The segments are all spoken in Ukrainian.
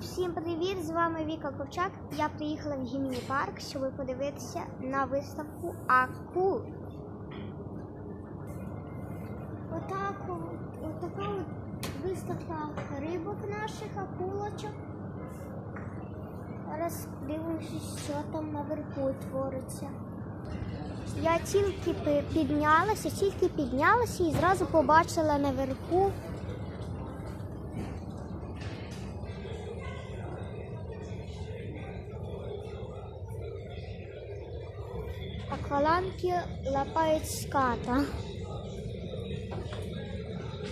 Всім привіт! З вами Віка Ковчак. Я приїхала в Гімні парк, щоб подивитися на виставку акул. Отак, от- отака от виставка рибок наших, акулочок. Зараз дивимося, що там наверху твориться. Я тільки піднялася, тільки піднялася і зразу побачила наверху акваланки лапають ската.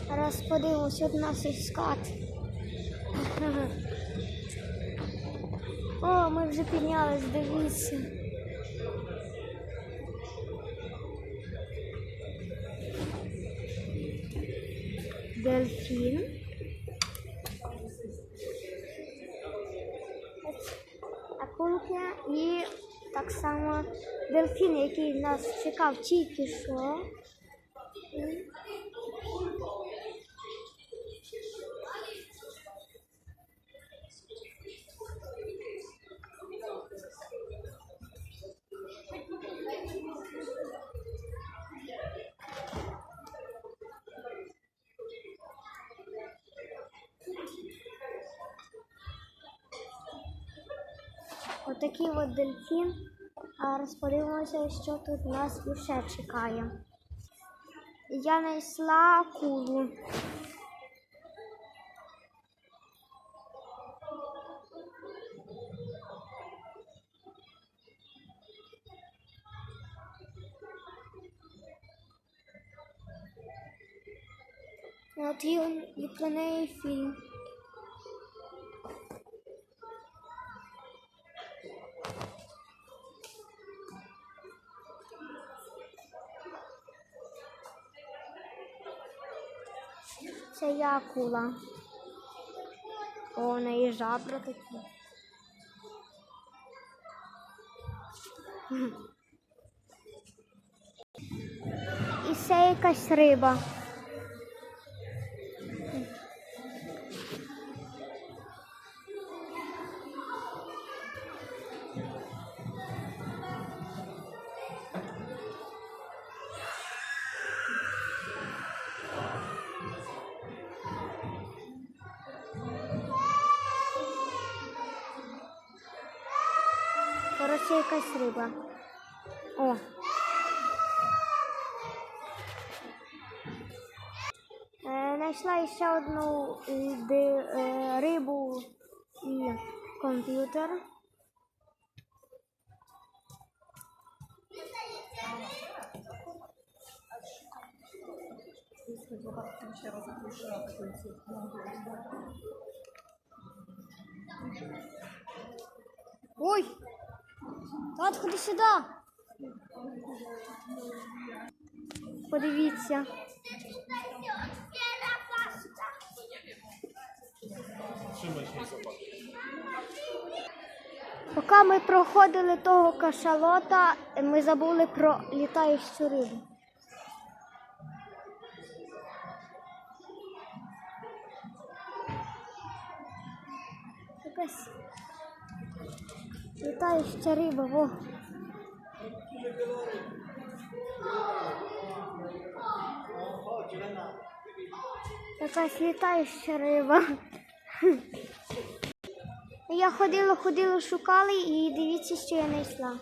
Зараз подивимось, от нас є скат. О, ми вже піднялись, дивіться. Дельфін. Само дельфін, який нас чекав тільки що. Отакий от дельфін. А розподивимося, що тут нас іще чекає. Я знайшла акулу. От і, про неї фільм. Це я акула. О, у неї жабра такі. І це якась риба. Коротше, якась риба. О. Е, Знайшла ще одну е, е, рибу і комп'ютер. Ой! Тат, ходи сюди. Подивіться. Поки ми проходили того кашалота, ми забули про літаючу рибу. Якась літаюча риба, во. Якась літаюча риба. Я ходила, ходила, шукала і дивіться, що я знайшла.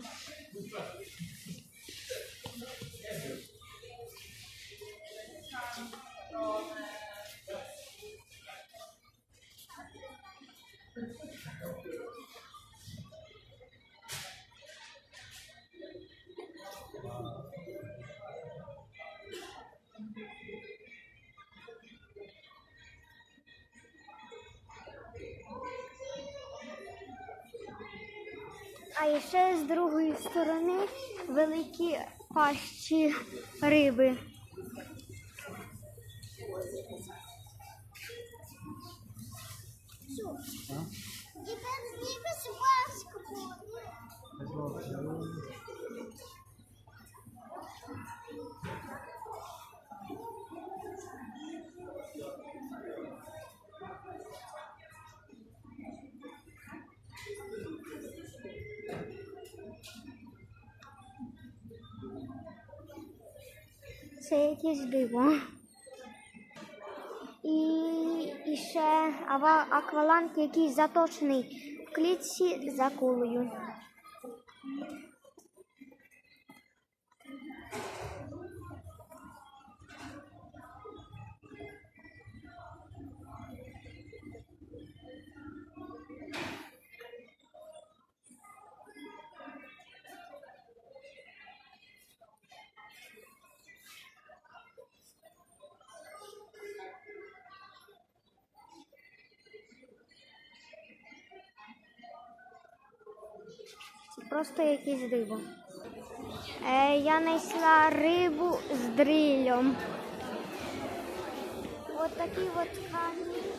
а ще з другої сторони великі пащі риби. Тепер зніми собачку. Диво. І, і ще акваланг, який заточений в клітці за кулею. Просто якісь диво. Е, я знайшла рибу з дрилем. Ось такий от камінчик.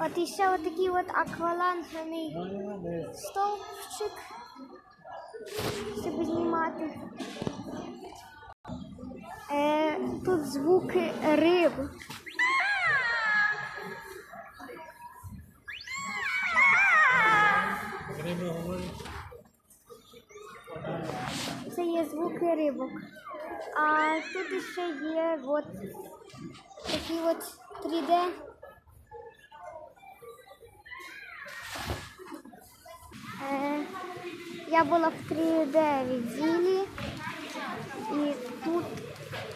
От іще от такий от аквалангний стовпчик, щоб знімати. Е, тут звуки риб. Це є звуки рибок. А тут ще є от такий от 3D. Я була в 3D відділі і тут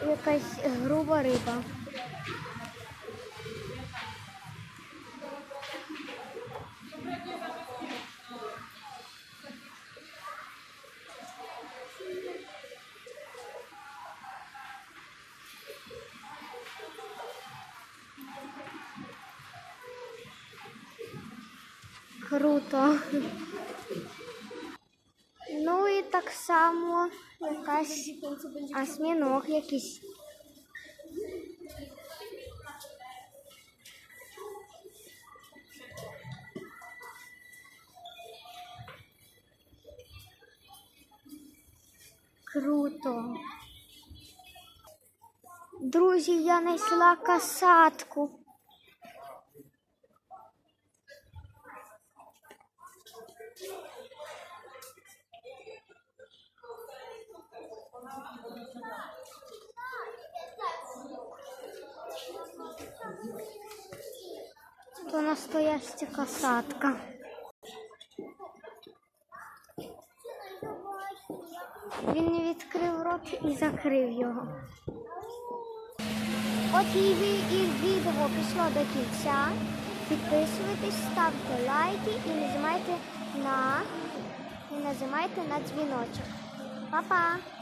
якась груба риба. Круто. Так само якась осьміног якийсь. Круто. Друзі, я знайшла касатку. То настояща касатка. Він не відкрив рот і закрив його. От і, відео пішло до кінця. Підписуйтесь, ставте лайки і нажимайте на, і нажимайте на дзвіночок. Па-па!